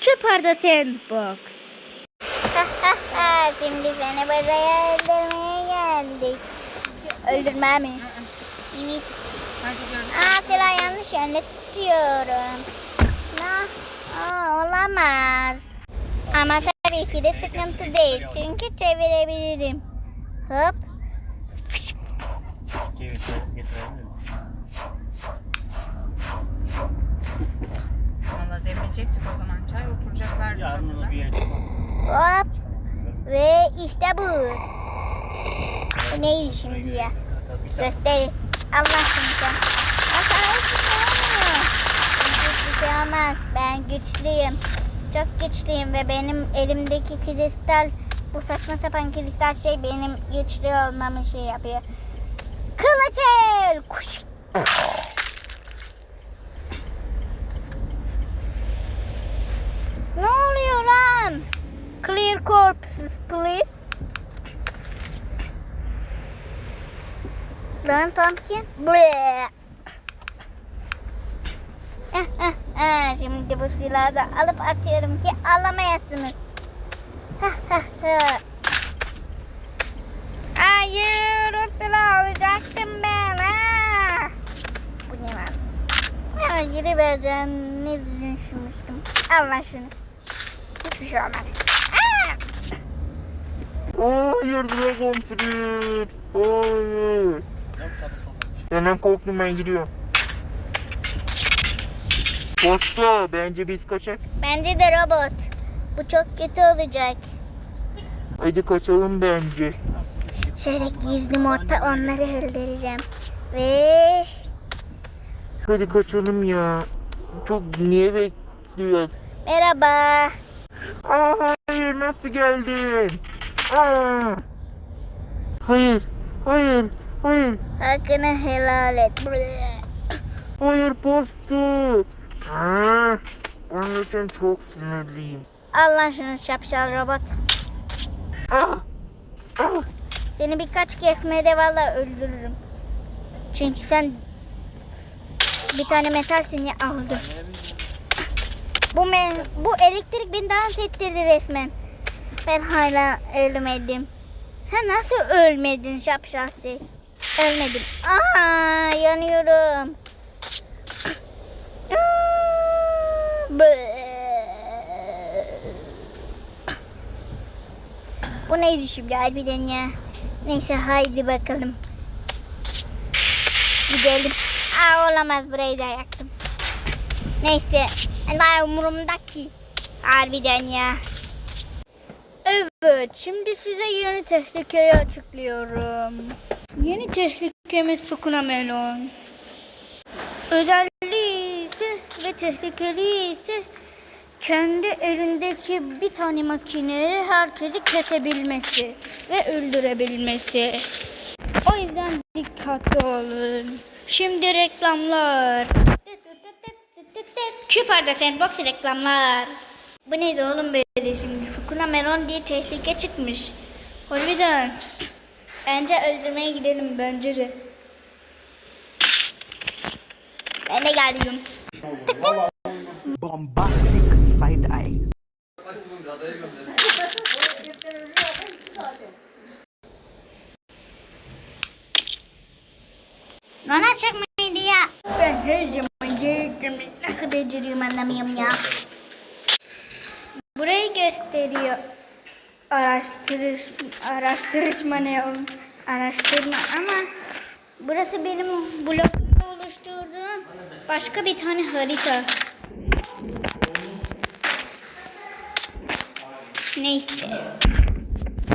Super the Sandbox. Şimdi seni buraya öldürmeye geldik. Öldürmeye mi? Evet. Aa sıra yanlış yönde tutuyorum. Na, aa, olamaz. Ama tabii ki de sıkıntı değil. Çünkü çevirebilirim. Hop. Valla demeyecektik o zaman çay oturacaklar. Yarın onu bir. Hop. Ve işte bu. Bu neydi şimdi ya? Gösteri. Allah şimdi sen. Aa, sana hiçbir şey olmuyor. Hiçbir şey olmaz. Ben güçlüyüm. Çok güçlüyüm ve benim elimdeki kristal bu saçma sapan kristal şey benim güçlü olmamı şey yapıyor. Kılıç el. Kuş. Ne oluyor lan? Clear corpses please. Lan pumpkin. Bleh. Eh, eh, eh. Şimdi bu silahı da alıp atıyorum ki hah, hah. Hayır o silahı alacaktım ben. Ha. Bu ne lan? Ha, geri vereceğim. Ne düşünmüştüm. Al lan şunu. Hiçbir şey olmadı. Hayır Dragon Fruit. Hayır. Senden korktum ben gidiyorum. Posta bence biz kaçak. Bence de robot. Bu çok kötü olacak. Hadi kaçalım bence. Şöyle gizli modda onları öldüreceğim. Ve Hadi kaçalım ya. Çok niye bekliyoruz? merhaba. Aa, hayır nasıl geldin? Aa. Hayır. Hayır. Hayır. Hakkını helal et. Hayır postu. Aa, onun için çok sinirliyim. Al lan şunu şapşal robot. Ah. Ah. Seni birkaç kesmeye valla öldürürüm. Çünkü sen bir tane metal seni aldı. Bu me bu elektrik beni dans ettirdi resmen. Ben hala ölmedim. Sen nasıl ölmedin şapşal şey? Ölmedim. Aa yanıyorum. Bu neydi şimdi harbiden ya? Neyse haydi bakalım. Gidelim. Aa olamaz burayı da yaktım. Neyse. Daha umurumda ki. Harbiden ya. Evet şimdi size yeni tehlikeyi açıklıyorum. Yeni tehlikemiz Sukuna Melon. Özelliği ve tehlikeli ise kendi elindeki bir tane makineyi herkesi kesebilmesi ve öldürebilmesi. O yüzden dikkatli olun. Şimdi reklamlar. Küparda Sandbox reklamlar. Bu neydi oğlum böyle şimdi? Sukuna Melon diye tehlike çıkmış. Harbiden. Bence öldürmeye gidelim bence de. Ben de geliyorum. Bombastic side eye. Bana çakmaydı ya. Ben yedim. Nasıl beceriyorum anlamıyorum ya. Burayı gösteriyor. Araştırış, araştırma ne oğlum? Araştırma ama burası benim oluşturduğum başka bir tane harita. Neyse.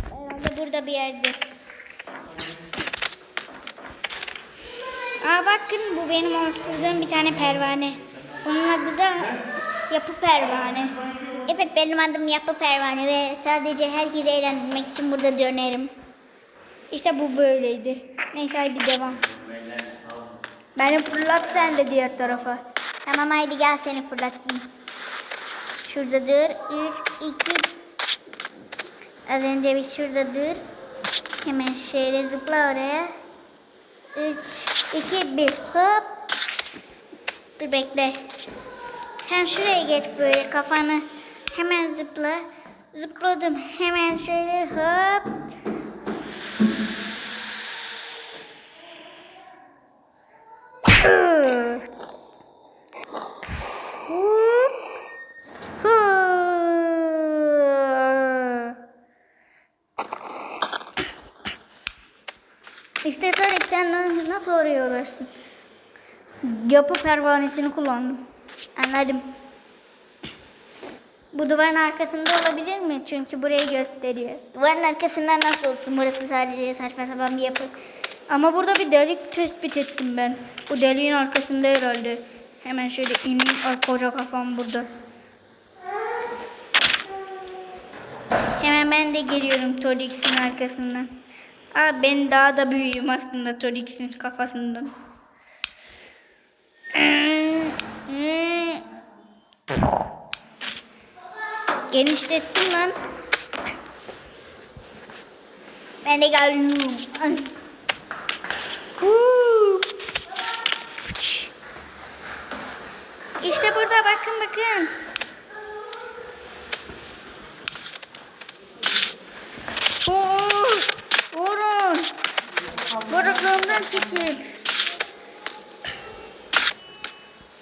Herhalde burada bir yerde. Aa bakın bu benim oluşturduğum bir tane pervane. Bunun adı da yapı pervane. Evet benim adım yapı pervane ve sadece herkesi eğlendirmek için burada dönerim. İşte bu böyleydi. Neyse haydi devam. Beni fırlat sen de diğer tarafa. Tamam haydi gel seni fırlatayım. Şurada dur. 3, 2. Az önce bir şurada dur. Hemen şöyle zıpla oraya. 3, 2, 1. Hop. Dur bekle. Sen şuraya geç böyle kafanı. Hemen zıpla. Zıpladım. Hemen şöyle hop. Üh. Hop. Hı. İşte Sonic sen na- nasıl oraya uğraştın? Yapı pervanesini kullandım. Anladım. Bu duvarın arkasında olabilir mi? Çünkü burayı gösteriyor. Duvarın arkasından nasıl olsun? Burası sadece saçma sapan bir yapı. Ama burada bir delik tespit ettim ben. Bu deliğin arkasında herhalde. Hemen şöyle ineyim. Ay koca kafam burada. Hemen ben de geliyorum Todix'in arkasından. Aa ben daha da büyüğüm aslında Todix'in kafasından. Genişlettim lan. Ben de geldim. İşte burada bakın bakın. Bacaklarımdan çekil.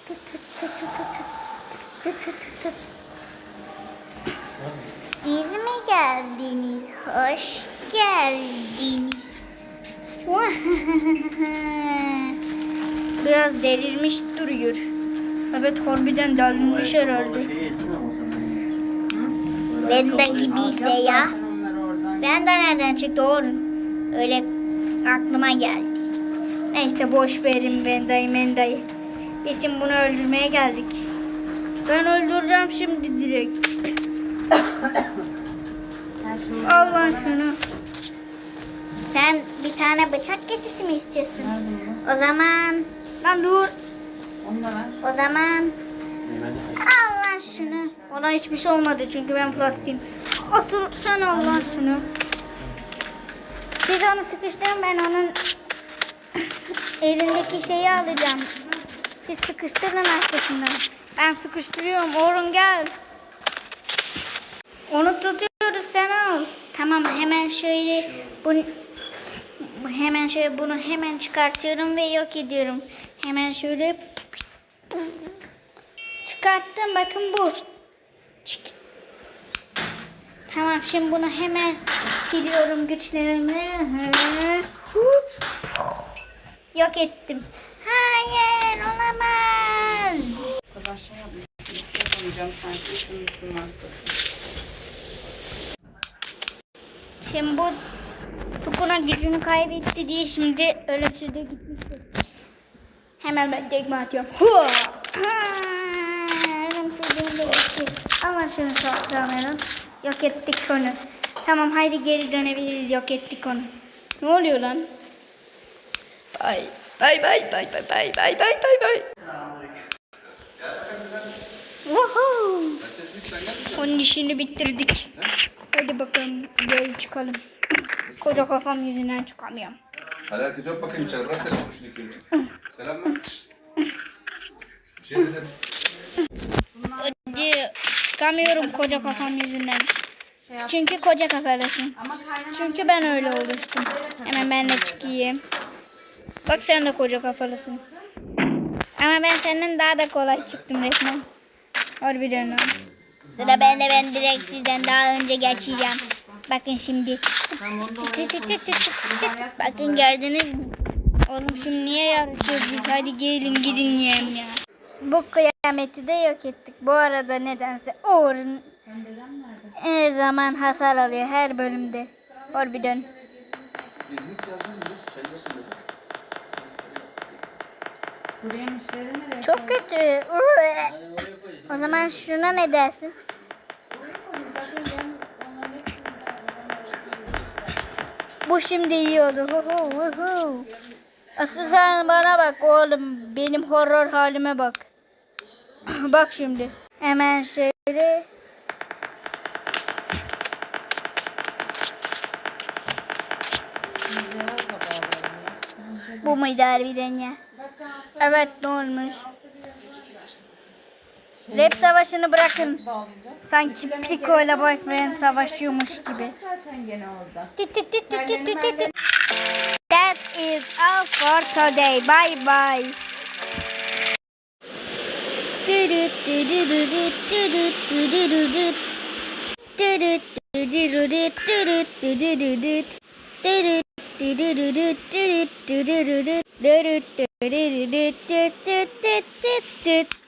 Tut tut tut tut tut. Tut tut tut tut. Siz mi geldiniz? Hoş geldiniz. Biraz delirmiş duruyor. Evet harbiden delirmiş herhalde. Ben de gibiyse ya. Ben de nereden çıktı oğlum? Öyle aklıma geldi. Neyse boş verin Venda'yı Menda'yı. Biz şimdi bunu öldürmeye geldik. Ben öldüreceğim şimdi direkt. Al lan şunu. Sen bir tane bıçak kesisi mi istiyorsun? O zaman... Lan dur. O zaman... Al lan şunu. Ona hiçbir şey olmadı çünkü ben plastiğim. Otur sen al lan şunu. Siz onu sıkıştırın ben onun elindeki şeyi alacağım. Siz sıkıştırın arkasından. Ben sıkıştırıyorum. Orun gel. Onu tutuyoruz sen al. Tamam hemen şöyle bunu hemen şöyle bunu hemen çıkartıyorum ve yok ediyorum. Hemen şöyle çıkarttım bakın bu. Tamam şimdi bunu hemen siliyorum güçlerimi. Hı. Yok ettim. Hayır olamaz. kadar şey. Yapamayacağım sanki. Şimdi bu Tukuna gücünü kaybetti diye şimdi ölümsüzlüğe gitmiştir. Hemen ben tekme atıyorum. Hua! Ha! Ölümsüzlüğüm de gitti. Ama şunu saklamayalım. Yok ettik onu. Tamam haydi geri dönebiliriz. Yok ettik onu. Ne oluyor lan? Bay bay bay bay bay bay bay bay bay bay. Woohoo! Onun işini bitirdik. Hadi bakalım gel çıkalım. Koca kafam yüzünden çıkamıyorum. Hadi herkes öp bakayım içeri. Bırak telefonu önce. Selam ver. Bir şey dedim. Hadi çıkamıyorum koca kafam yüzünden. Çünkü koca kafalısın. Çünkü ben öyle oluştum. Hemen ben de çıkayım. Bak sen de koca kafalısın. Ama ben senden daha da kolay çıktım resmen. Harbiden ha. Sıra bende ben direkt sizden daha önce geçeceğim. Bakın şimdi. Bakın gördünüz? Oğlum şimdi niye yarışıyoruz? Hadi gelin gidin yiyelim ya. Bu kıyameti de yok ettik. Bu arada nedense Uğur'un her zaman hasar alıyor her bölümde. Harbiden. nereye? Çok kötü. O zaman şuna ne dersin? Bu şimdi hu. Asıl sen bana bak oğlum. Benim horror halime bak. Bak şimdi. Hemen şöyle. Bu muydu harbiden ya? Evet ne olmuş? Rap savaşını bırakın. Sanki Pico ile Boyfriend savaşıyormuş gibi. That is all for today. Bye bye. Dürüt dürüt dürüt dürüt dürüt. Dürüt dürüt dürüt dürüt dürüt. Dürüt dürüt dürüt dürüt dürüt. Dürüt dürüt dürüt dürüt dürüt dürüt.